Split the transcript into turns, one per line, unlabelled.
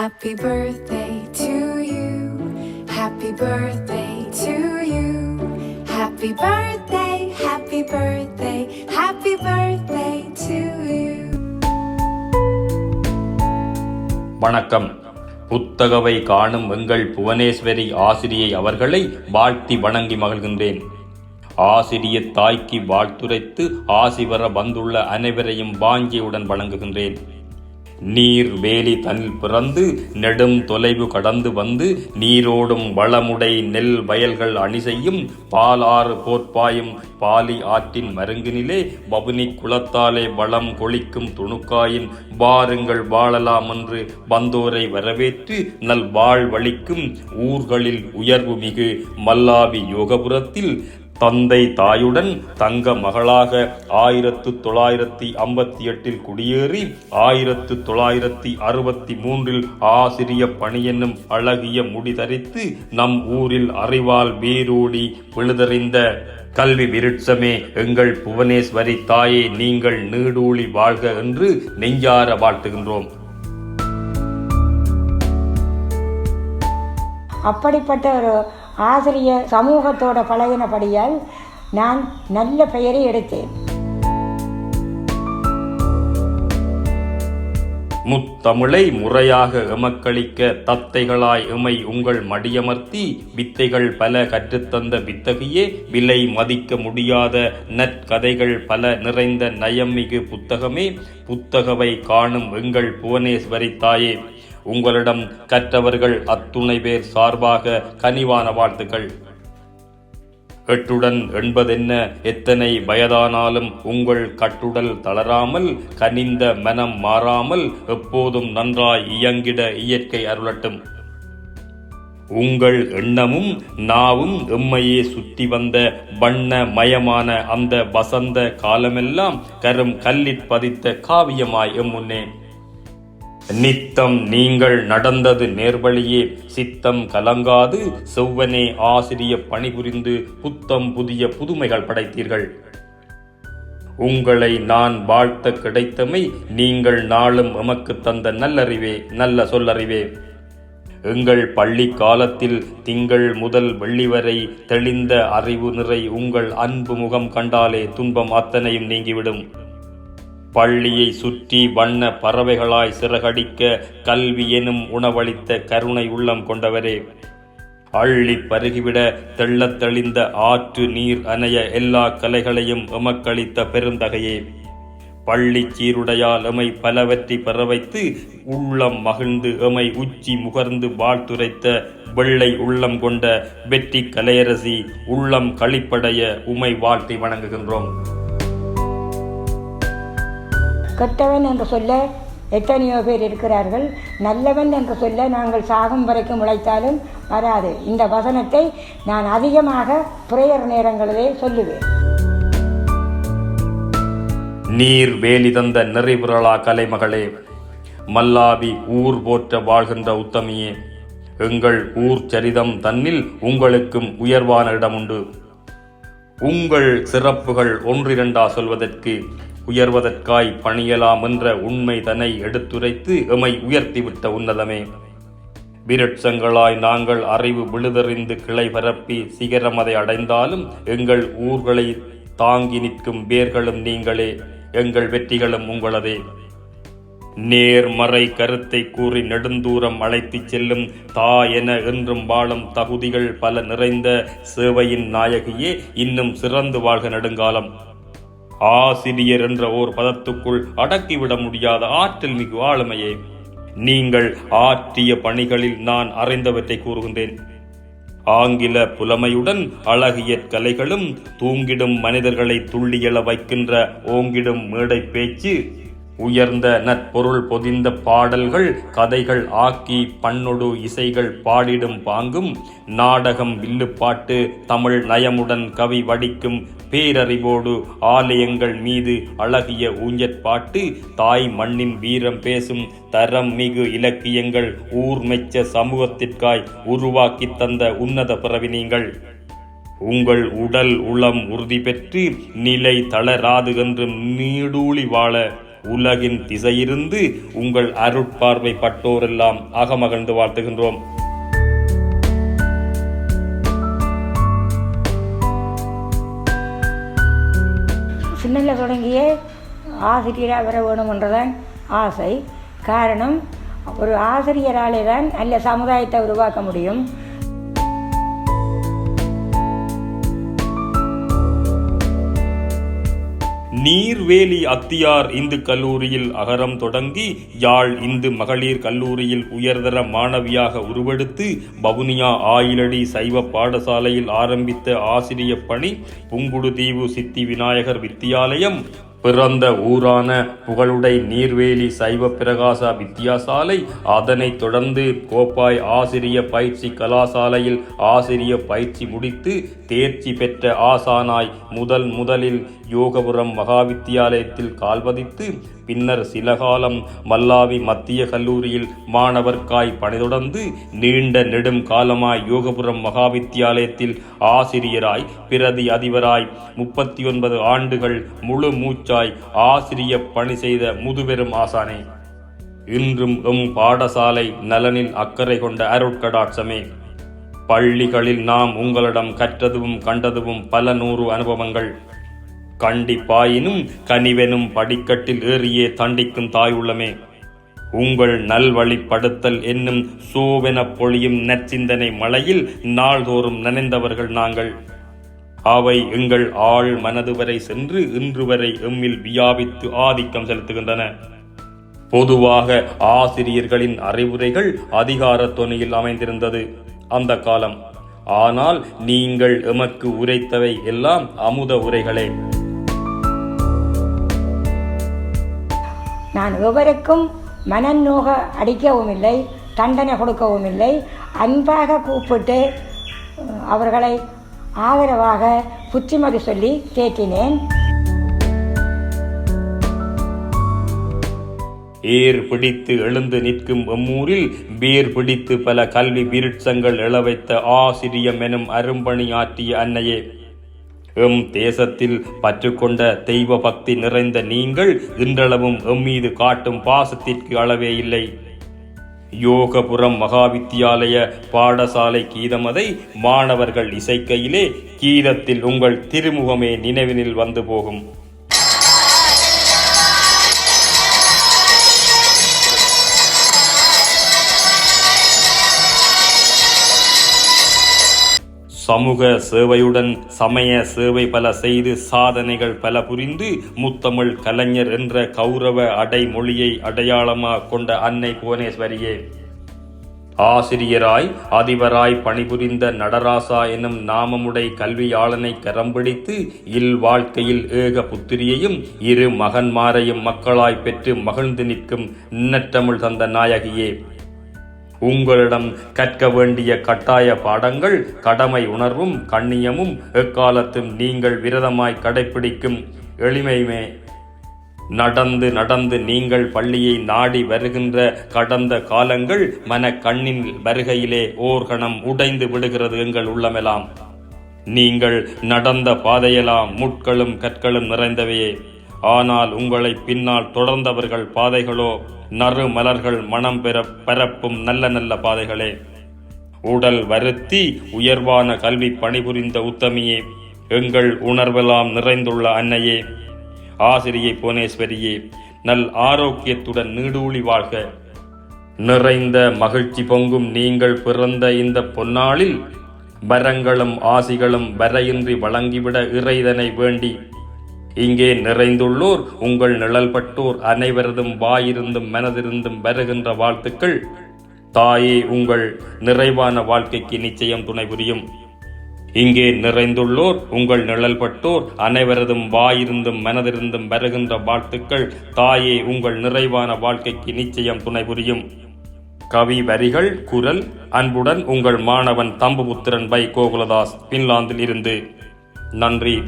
Happy birthday to you. Happy birthday to you. Happy birthday, happy birthday, happy birthday to you.
வணக்கம் புத்தகவை காணும் எங்கள் புவனேஸ்வரி ஆசிரியை அவர்களை வாழ்த்தி வணங்கி மகிழ்கின்றேன் ஆசிரிய தாய்க்கு வாழ்த்துரைத்து ஆசி வர வந்துள்ள அனைவரையும் வாஞ்சியுடன் வணங்குகின்றேன் நீர் வேலி தனில் பிறந்து நெடும் தொலைவு கடந்து வந்து நீரோடும் வளமுடை நெல் வயல்கள் அணி செய்யும் பாலாறு போற்பாயும் பாலி ஆற்றின் மருங்கினிலே பவுனி குளத்தாலே வளம் கொளிக்கும் துணுக்காயின் வாருங்கள் வாழலாம் என்று வந்தோரை வரவேற்று நல் வாழ்வழிக்கும் ஊர்களில் உயர்வு மிகு மல்லாவி யோகபுரத்தில் தந்தை தாயுடன் தங்க மகளாக ஆயிரத்து தொள்ளாயிரத்தி ஐம்பத்தி எட்டில் குடியேறி ஆயிரத்து தொள்ளாயிரத்தி அறுபத்தி மூன்றில் ஆசிரிய பணி என்னும் அழகிய முடிதரித்து நம் ஊரில் அறிவால் வேரோடி விழுதறிந்த கல்வி விருட்சமே எங்கள் புவனேஸ்வரி தாயே நீங்கள் நீடூழி வாழ்க என்று நெஞ்சார வாழ்த்துகின்றோம்.
அப்படிப்பட்ட ஒரு ஆசிரிய சமூகத்தோட பழகினபடியால் நான் நல்ல பெயரை எடுத்தேன்.
முத்தமிழை முறையாக எமக்களிக்க தத்தைகளாய் எமை உங்கள் மடியமர்த்தி வித்தைகள் பல கற்றுத்தந்த வித்தகையே விலை மதிக்க முடியாத நற்கதைகள் பல நிறைந்த நயம்மிகு புத்தகமே புத்தகவை காணும் எங்கள் புவனேஸ்வரி தாயே. உங்களிடம் கற்றவர்கள் அத்துணை பேர் சார்பாக கனிவான வாழ்த்துக்கள். எட்டுடன் எண்பதென்ன எத்தனை வயதானாலும் உங்கள் கட்டுடல் தளராமல் கனிந்த மனம் மாறாமல் எப்போதும் நன்றாய் இயங்கிட இயற்கை அருளட்டும். உங்கள் எண்ணமும் நாவும் எம்மையே சுற்றி வந்த வண்ண மயமான அந்த வசந்த காலமெல்லாம் கரும் கல்லிற் பதித்த காவியமாய் எம்முன்னே நித்தம் நீங்கள் நடந்தது நேர்வழியே சித்தம் கலங்காது செவ்வனே ஆசிரிய பணிபுரிந்து புத்தம் புதிய புதுமைகள் படைத்தீர்கள். உங்களை நான் வாழ்த்த கிடைத்தமை நீங்கள் நாளும் எமக்கு தந்த நல்லறிவே நல்ல சொல்லறிவே. எங்கள் பள்ளி காலத்தில் திங்கள் முதல் வெள்ளி வரை தெளிந்த அறிவு நிறை உங்கள் அன்பு முகம் கண்டாலே துன்பம் அத்தனையும் நீங்கிவிடும். பள்ளியை சுற்றி வண்ண பறவைகளாய் சிறகடிக்க கல்வி எனும் உணவளித்த கருணை உள்ளம் கொண்டவரே. அள்ளி பருகிவிட தெள்ளத் தெளிந்த ஆற்று நீர் அணைய எல்லா கலைகளையும் எமக்களித்த பெருந்தகையே. பள்ளி சீருடையால் எமை பலவற்றி பெற வைத்து உள்ளம் மகிழ்ந்து எமை உச்சி முகர்ந்து வாழ்த்துரைத்த வெள்ளை உள்ளம் கொண்ட வெற்றி கலையரசி உள்ளம் களிப்படைய உமை வாழ்த்தி வணங்குகின்றோம்.
கெட்டவன் என்று சொல்ல எத்தனையோ பேர் இருக்கிறார்கள். நல்லவன் என்று சொல்ல நாங்கள் சாகும் வரைக்கும் உழைத்தாலும் வராது. இந்த வசனத்தை நான் அதிகமாக பிரேயர் நேரங்களிலே சொல்லுவேன்.
நீர் வேலி தந்த நிறைவுறளா கலைமகளே மல்லாவி ஊர் போற்ற வாழ்கின்ற உத்தமியே எங்கள் ஊர் சரிதம் தன்னில் உங்களுக்கும் உயர்வான இடம் உண்டு உங்கள் சிறப்புகள் ஒன்றிரண்டா சொல்வதற்கு உயர்வதற்காய் பணியலாம் என்ற உண்மை தன்னை எடுத்துரைத்து எமை உயர்த்திவிட்ட உன்னதமே. விருட்சங்களாய் நாங்கள் அறிவு விழுதறிந்து கிளை பரப்பி சிகரம் அதை அடைந்தாலும் எங்கள் ஊர்களை தாங்கி நிற்கும் வேர்களும் நீங்களே எங்கள் வெற்றிகளும் உங்களதே. நேர்மறை கருத்தை கூறி நெடுந்தூரம் அழைத்துச் செல்லும் தா என என்றும் வாழும் தகுதிகள் பல நிறைந்த சேவையின் நாயகியே இன்னும் சிறந்து வாழ்க நெடுங்காலம். ஆசிரியர் என்ற ஓர் பதத்துக்குள் அடக்கிவிட முடியாத ஆற்றல் மிகு ஆளுமையே. நீங்கள் ஆற்றிய பணிகளில் நான் அறிந்தவற்றை கூறுகின்றேன். ஆங்கில புலமையுடன் அழகிய கலைகளும் தூங்கிடும் மனிதர்களை துள்ளியள வைக்கின்ற ஓங்கிடும் மேடை பேச்சு உயர்ந்த நற்பொருள் பொதிந்த பாடல்கள் கதைகள் ஆக்கி பண்ணொடு இசைகள் பாடிடும் பாங்கும் நாடகம் வில்லுப்பாட்டு தமிழ் நயமுடன் கவி வடிக்கும் பேரறிவோடு ஆலயங்கள் மீது அழகிய ஊஞ்சற்பாட்டு தாய் மண்ணின் வீரம் பேசும் தரம் மிகு இலக்கியங்கள் ஊர் மெச்ச சமூகத்திற்காய் உருவாக்கி தந்த உன்னத பிறவி நீங்கள். உங்கள் உடல் உளம் உறுதி பெற்று நிலை தளராது என்றும் நீடூழி வாழ உலகின் திசையிருந்து உங்கள் அருட்பார்வை பட்டோரெல்லாம் அகமகிழ்ந்து வாழ்த்துகின்றோம்.
சின்னல தொடங்கிய ஆசிரியராக வர வேணுமென்றதான் ஆசை. காரணம் ஒரு ஆசிரியராலே தான் நல்ல சமுதாயத்தை உருவாக்க முடியும்.
நீர்வேலி அத்தியார் இந்து கல்லூரியில் அகரம் தொடங்கி யாழ் இந்து மகளிர் கல்லூரியில் உயர்தர மாணவியாக உருவெடுத்து வவுனியா ஆயிலடி சைவ பாடசாலையில் ஆரம்பித்த ஆசிரிய பணி புங்குடுதீவு சித்தி விநாயகர் வித்தியாலயம் பிறந்த ஊரான புகழுடை நீர்வேலி சைவ பிரகாச வித்தியாசாலை அதனைத் தொடர்ந்து கோப்பாய் ஆசிரிய பயிற்சி கலாசாலையில் ஆசிரிய பயிற்சி முடித்து தேர்ச்சி பெற்ற ஆசானாய் முதல் முதலில் யோகபுரம் மகாவித்தியாலயத்தில் கால்பதித்து பின்னர் சில காலம் மல்லாவி மத்திய கல்லூரியில் மாணவர்க்காய் பணிதொடர்ந்து நீண்ட நெடும் காலமாய் யோகபுரம் மகாவித்தியாலயத்தில் ஆசிரியராய் பிரதி அதிபராய் முப்பத்தி ஒன்பது ஆண்டுகள் முழு மூச்சாய் ஆசிரிய பணி செய்த முதுபெரும் ஆசானே. இன்றும் எம் பாடசாலை நலனில் அக்கறை கொண்ட அருட்கடாட்சமே. பள்ளிகளில் நாம் உங்களிடம் கற்றதும் கண்டதும் பல நூறு அனுபவங்கள். கண்டிப்பாயினும் கனிவெனும் படிக்கட்டில் ஏறியே தண்டிக்கும் தாய் உள்ளமே. உங்கள் நல்வழிப்படுத்தல் என்னும் சூவென பொழியும் நற்சிந்தனை மழையில் நாள்தோறும் நனைந்தவர்கள் நாங்கள். அவை எங்கள் ஆள் மனது வரை சென்று இன்று வரை எம்மில் வியாபித்து ஆதிக்கம் செலுத்துகின்றன. பொதுவாக ஆசிரியர்களின் அறிவுரைகள் அதிகார துணையில் அமைந்திருந்தது அந்த காலம். ஆனால் நீங்கள் எமக்கு உரைத்தவை எல்லாம் அமுத உரைகளே.
நான் எவருக்கும் மனநோக அடிக்கவும் இல்லை தண்டனை கொடுக்கவும் இல்லை அன்பாக கூப்பிட்டு அவர்களை ஆதரவாக புத்திமதி சொல்லி தேற்றினேன்
ஏர் பிடித்து எழுந்து நிற்கும் எம்மூரில் பீர் பிடித்து பல கல்வி விருட்சங்கள் எழவைத்த ஆசிரியம் எனும் அரும்பணி ஆற்றிய அன்னையே. எம் தேசத்தில் பற்றுக்கொண்ட தெய்வ பக்தி நிறைந்த நீங்கள் இன்றளவும் எம் மீது காட்டும் பாசத்திற்கு அளவே இல்லை. யோகபுரம் மகாவித்தியாலய பாடசாலை கீதமதை மாணவர்கள் இசைக்கையிலே கீதத்தில் உங்கள் திருமுகமே நினைவினில் வந்து போகும். சமூக சேவையுடன் சமய சேவை பல செய்து சாதனைகள் பல புரிந்து முத்தமிழ் கலைஞர் என்ற கௌரவ அடைமொழியை அடையாளமாக கொண்ட அன்னை புவனேஸ்வரியே. ஆசிரியராய் அதிபராய் பணிபுரிந்த நடராசா எனும் நாமமுடை கல்வியாளனை கரம்பிடித்து இல் வாழ்க்கையில் ஏக புத்திரியையும் இரு மகன்மாரையும் மக்களாய் பெற்று மகிழ்ந்து நிற்கும் நின்னற்றமிழ் தந்த நாயகியே. உங்களிடம் கற்க வேண்டிய கட்டாய பாடங்கள் கடமை உணர்வும் கண்ணியமும் எக்காலத்தும் நீங்கள் விரதமாய் கடைப்பிடிக்கும். எளிமையுமே. நடந்து நடந்து நீங்கள் பள்ளியை நாடி வருகின்ற கடந்த காலங்கள் மன கண்ணின் வருகையிலே ஓர்கணம் உடைந்து விடுகிறது எங்கள் உள்ளமெல்லாம் நீங்கள் நடந்த பாதையெல்லாம் முட்களும் கற்களும் நிறைந்தவையே. ஆனால் உங்களை பின்னால் தொடர்ந்தவர்கள் பாதைகளோ நறு மலர்கள் மனம் பெற பரப்பும் நல்ல நல்ல பாதைகளே. உடல் வருத்தி உயர்வான கல்வி பணிபுரிந்த உத்தமியே எங்கள் உணர்வெல்லாம் நிறைந்துள்ள அன்னையே. ஆசிரியை புவனேஸ்வரியே நல் ஆரோக்கியத்துடன் நீடூழி வாழ்க. நிறைந்த மகிழ்ச்சி பொங்கும் நீங்கள் பிறந்த இந்த பொன்னாளில் வரங்களும் ஆசிகளும் வரையின்றி வழங்கிவிட இறைதனை வேண்டி இங்கே நிறைந்துள்ளோர் உங்கள் நிழல்பட்டோர் அனைவரதும் வாயிருந்தும் மனதிருந்தும் வருகின்ற வாழ்த்துக்கள். தாயே உங்கள் நிறைவான வாழ்க்கைக்கு நிச்சயம் துணை புரியும். இங்கே நிறைந்துள்ளோர் உங்கள் நிழல்பட்டோர் அனைவரதும் வாயிருந்தும் மனதிருந்தும் வருகின்ற வாழ்த்துக்கள். தாயே உங்கள் நிறைவான வாழ்க்கைக்கு நிச்சயம் துணை புரியும். கவி வரிகள் குரல் அன்புடன் உங்கள் மாணவன் தம்புபுத்திரன் பை கோகுலதாஸ் பின்லாந்தில் இருந்து. நன்றி.